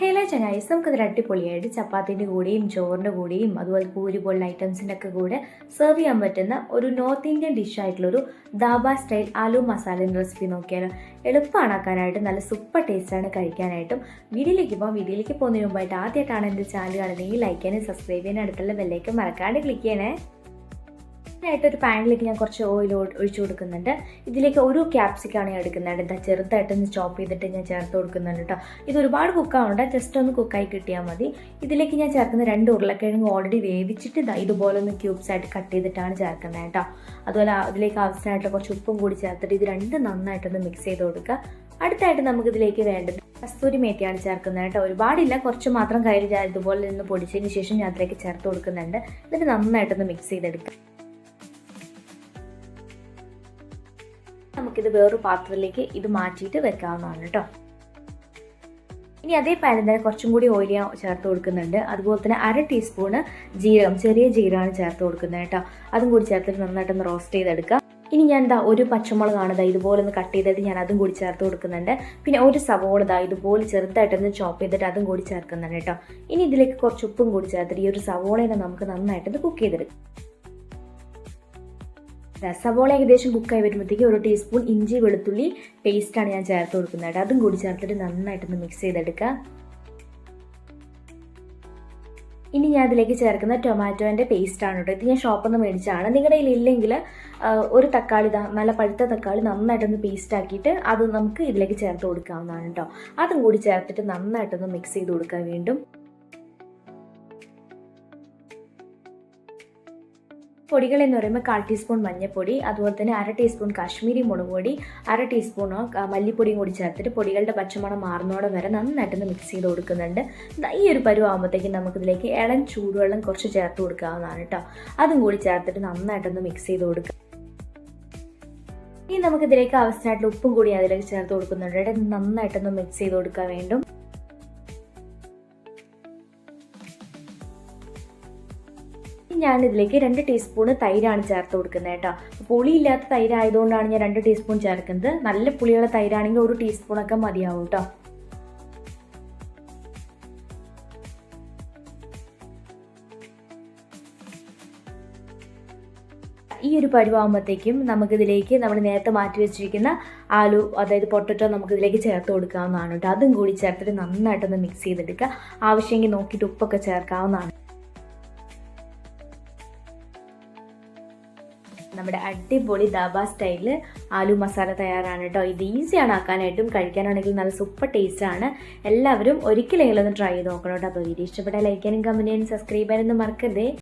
ഹേല ചങ്ങായിസ് നമുക്കതൊരു അടിപൊളിയായിട്ട് ചപ്പാത്തിന്റെ കൂടെയും ചോറിന്റെ കൂടെയും അതുപോലെ പൂരി പോലുള്ള ഐറ്റംസിന്റെ ഒക്കെ കൂടെ സെർവ് ചെയ്യാൻ പറ്റുന്ന ഒരു നോർത്ത് ഇന്ത്യൻ ഡിഷ് ആയിട്ടുള്ളൊരു ദാബ സ്റ്റൈൽ ആലു മസാലേന്റെ റെസിപ്പി നോക്കിയാലോ. എളുപ്പമാണ് ആക്കാനായിട്ട് നല്ല സൂപ്പർ ടേസ്റ്റാണ് കഴിക്കാനായിട്ടും. വീഡിയോയിലേക്ക് പോകാം വീഡിയോയിലേക്ക് പോകുന്നതിന് മുമ്പായിട്ട് ആദ്യമായിട്ടാണ് എന്റെ ചാനൽ കാണുന്നതെങ്കിൽ ലൈക്ക് ചെയ്യാനും സബ്സ്ക്രൈബ് ചെയ്യാനും അടുത്തുള്ള ബെല്ലേക്ക് മറക്കാണ്ട് ക്ലിക്ക് ചെയ്യണേ. ആയിട്ട് ഒരു പാനിലേക്ക് ഞാൻ കുറച്ച് ഓയിൽ ഒഴിച്ചു കൊടുക്കുന്നുണ്ട്. ഇതിലേക്ക് ഒരു ക്യാപ്സിക്കാണ് ഞാൻ എടുക്കുന്നത്. ചെറുതായിട്ട് ചെറുതായിട്ടൊന്ന് ചോപ്പ് ചെയ്തിട്ട് ഞാൻ ചേർത്ത് കൊടുക്കുന്നുണ്ട് കേട്ടോ ഇത് ഒരുപാട് കുക്കാവുണ്ട് ജസ്റ്റ് ഒന്ന് കുക്കായി കിട്ടിയാൽ മതി. ഇതിലേക്ക് ഞാൻ ചേർക്കുന്ന രണ്ട് ഉരുളക്കിഴങ്ങ് ഓൾറെഡി വേവിച്ചിട്ട് ഇതാ ഇതുപോലെ ഒന്ന് ക്യൂബ്സ് ആയിട്ട് കട്ട് ചെയ്തിട്ടാണ് ചേർക്കുന്നത് കേട്ടോ അതുപോലെ അതിലേക്ക് ആവശ്യമായിട്ടുള്ള കുറച്ച് ഉപ്പും കൂടി ചേർത്തിട്ട് ഇത് രണ്ടും നന്നായിട്ടൊന്ന് മിക്സ് ചെയ്ത് കൊടുക്കുക. അടുത്തായിട്ട് നമുക്ക് ഇതിലേക്ക് വേണ്ടത് കസ്തൂരി മേത്തിയാണ് ചേർക്കുന്നത് കേട്ടോ ഒരുപാടില്ല. കുറച്ച് മാത്രം കയ്യിൽ ഇതുപോലെ നിന്ന് പൊടിച്ചതിന് ശേഷം ഞാൻ അതിലേക്ക് ചേർത്ത് കൊടുക്കുന്നുണ്ട്. എന്നിട്ട് നന്നായിട്ടൊന്ന് മിക്സ് ചെയ്തെടുക്കുക. നമുക്കിത് വേറൊരു പാത്രത്തിലേക്ക് ഇത് മാറ്റിയിട്ട് വെക്കാവുന്നതാണ് കേട്ടോ. ഇനി അതേ പാനിൽ തന്നെ കുറച്ചും കൂടി ഞാൻ ചേർത്ത് കൊടുക്കുന്നുണ്ട്. അതുപോലെ തന്നെ അര ടീസ്പൂണ് ജീരകം ചെറിയ ജീരകമാണ് ചേർത്ത് കൊടുക്കുന്നത് കേട്ടോ. അതും കൂടി ചേർത്തിട്ട് നന്നായിട്ടൊന്ന് റോസ്റ്റ് ചെയ്തെടുക്കുക ഇനി ഞാൻ എന്താ ഒരു പച്ചമുളകാണ് ഇതാ ഇതുപോലെ ഒന്ന് കട്ട് ചെയ്തിട്ട് ഞാൻ അതും കൂടി ചേർത്ത് കൊടുക്കുന്നുണ്ട്. പിന്നെ ഒരു സവോള ഇതാ ഇതുപോലെ ചെറുതായിട്ടൊന്ന് ചോപ്പ് ചെയ്തിട്ട് അതും കൂടി ചേർക്കുന്നുണ്ട് കേട്ടോ. ഇനി ഇതിലേക്ക് കുറച്ച് ഉപ്പും കൂടി ചേർത്തിട്ട് ഈ ഒരു സവോളയെ നമുക്ക് നന്നായിട്ടൊന്ന് കുക്ക് ചെയ്തെടുക്കാം. സവോള ഏകദേശം കുക്കായി വരുമ്പോഴത്തേക്ക് ഒരു ടീസ്പൂൺ ഇഞ്ചി വെളുത്തുള്ളി പേസ്റ്റാണ് ഞാൻ ചേർത്ത് കൊടുക്കുന്നത് അതും കൂടി ചേർത്തിട്ട് നന്നായിട്ടൊന്ന് മിക്സ് ചെയ്തെടുക്കുക. ഇനി ഞാൻ അതിലേക്ക് ചേർക്കുന്ന ടൊമാറ്റോന്റെ പേസ്റ്റാണ് കേട്ടോ. ഇത് ഞാൻ ഷോപ്പിൽ നിന്ന് മേടിച്ചാണ് നിങ്ങളുടെ കയ്യിൽ ഇല്ലെങ്കിൽ ഒരു തക്കാളി നല്ല പഴുത്ത തക്കാളി നന്നായിട്ടൊന്ന് പേസ്റ്റ് ആക്കിയിട്ട് അത് നമുക്ക് ഇതിലേക്ക് ചേർത്ത് കൊടുക്കാവുന്നതാണ് കേട്ടോ. അതും കൂടി ചേർത്തിട്ട് നന്നായിട്ടൊന്ന് മിക്സ് ചെയ്ത് കൊടുക്കുക വീണ്ടും. പൊടികൾ എന്ന് പറയുമ്പോൾ കാൽ ടീസ്പൂൺ മഞ്ഞൾപ്പൊടി അതുപോലെ തന്നെ അര ടീസ്പൂൺ കാശ്മീരി മുളക് പൊടി അര ടീസ്പൂൺ മല്ലിപ്പൊടിയും കൂടി ചേർത്തിട്ട് പൊടികളുടെ പച്ചമണം മാറുന്നോടെ വരെ നന്നായിട്ടൊന്ന് മിക്സ് ചെയ്ത് കൊടുക്കുന്നുണ്ട്. ഈ ഒരു പരുവാകുമ്പോഴത്തേക്കും നമുക്കിതിലേക്ക് ഇളം ചൂടുവെള്ളം കുറച്ച് ചേർത്ത് കൊടുക്കാവുന്നതാണ് കേട്ടോ അതും കൂടി ചേർത്തിട്ട് നന്നായിട്ടൊന്ന് മിക്സ് ചെയ്ത് കൊടുക്കുക ഇനി നമുക്കിതിലേക്ക് ആവശ്യമായിട്ടുള്ള ഉപ്പും കൂടി അതിലേക്ക് ചേർത്ത് കൊടുക്കുന്നുണ്ട്. നന്നായിട്ടൊന്ന് മിക്സ് ചെയ്ത് കൊടുക്കാൻ വേണ്ടും. ഞാൻ ഇതിലേക്ക് രണ്ട് ടീസ്പൂൺ തൈരാണ് ചേർത്ത് കൊടുക്കുന്നത് കേട്ടോ. പുളിയില്ലാത്ത തൈരായതുകൊണ്ടാണ് ഞാൻ രണ്ട് ടീസ്പൂൺ ചേർക്കുന്നത്. നല്ല പുളിയുള്ള തൈരാണെങ്കിൽ ഒരു ടീസ്പൂണൊക്കെ മതിയാവും കേട്ടോ. ഈ ഒരു പരുവാകുമ്പോഴത്തേക്കും നമുക്കിതിലേക്ക് നമ്മൾ നേരത്തെ മാറ്റി വെച്ചിരിക്കുന്ന ആലു അതായത് പൊട്ടറ്റോ നമുക്കിതിലേക്ക് ചേർത്ത് കൊടുക്കാവുന്നതാണ് കേട്ടോ. അതും കൂടി ചേർത്തിട്ട് നന്നായിട്ടൊന്ന് മിക്സ് ചെയ്തെടുക്കുക. ആവശ്യമെങ്കിൽ നോക്കിയിട്ട് ഉപ്പൊക്കെ ചേർക്കാവുന്നതാണ്. നമ്മുടെ അടിപൊളി ദാബ സ്റ്റൈലിൽ ആലു മസാല തയ്യാറാണ് കേട്ടോ. ഇത് ഈസിയാണ് ആക്കാനായിട്ടും കഴിക്കാനാണെങ്കിൽ നല്ല സൂപ്പർ ടേസ്റ്റ് ആണ്. എല്ലാവരും ഒരിക്കലെങ്കിലും ഒന്ന് ട്രൈ ചെയ്ത് നോക്കണം കേട്ടോ. അപ്പോൾ വീഡിയോ ഇഷ്ടപ്പെട്ടാൽ ലൈക്കാനും കമന്റ് ചെയ്യാനും സബ്സ്ക്രൈബ് ചെയ്യാനൊന്നും മറക്കരുതേ.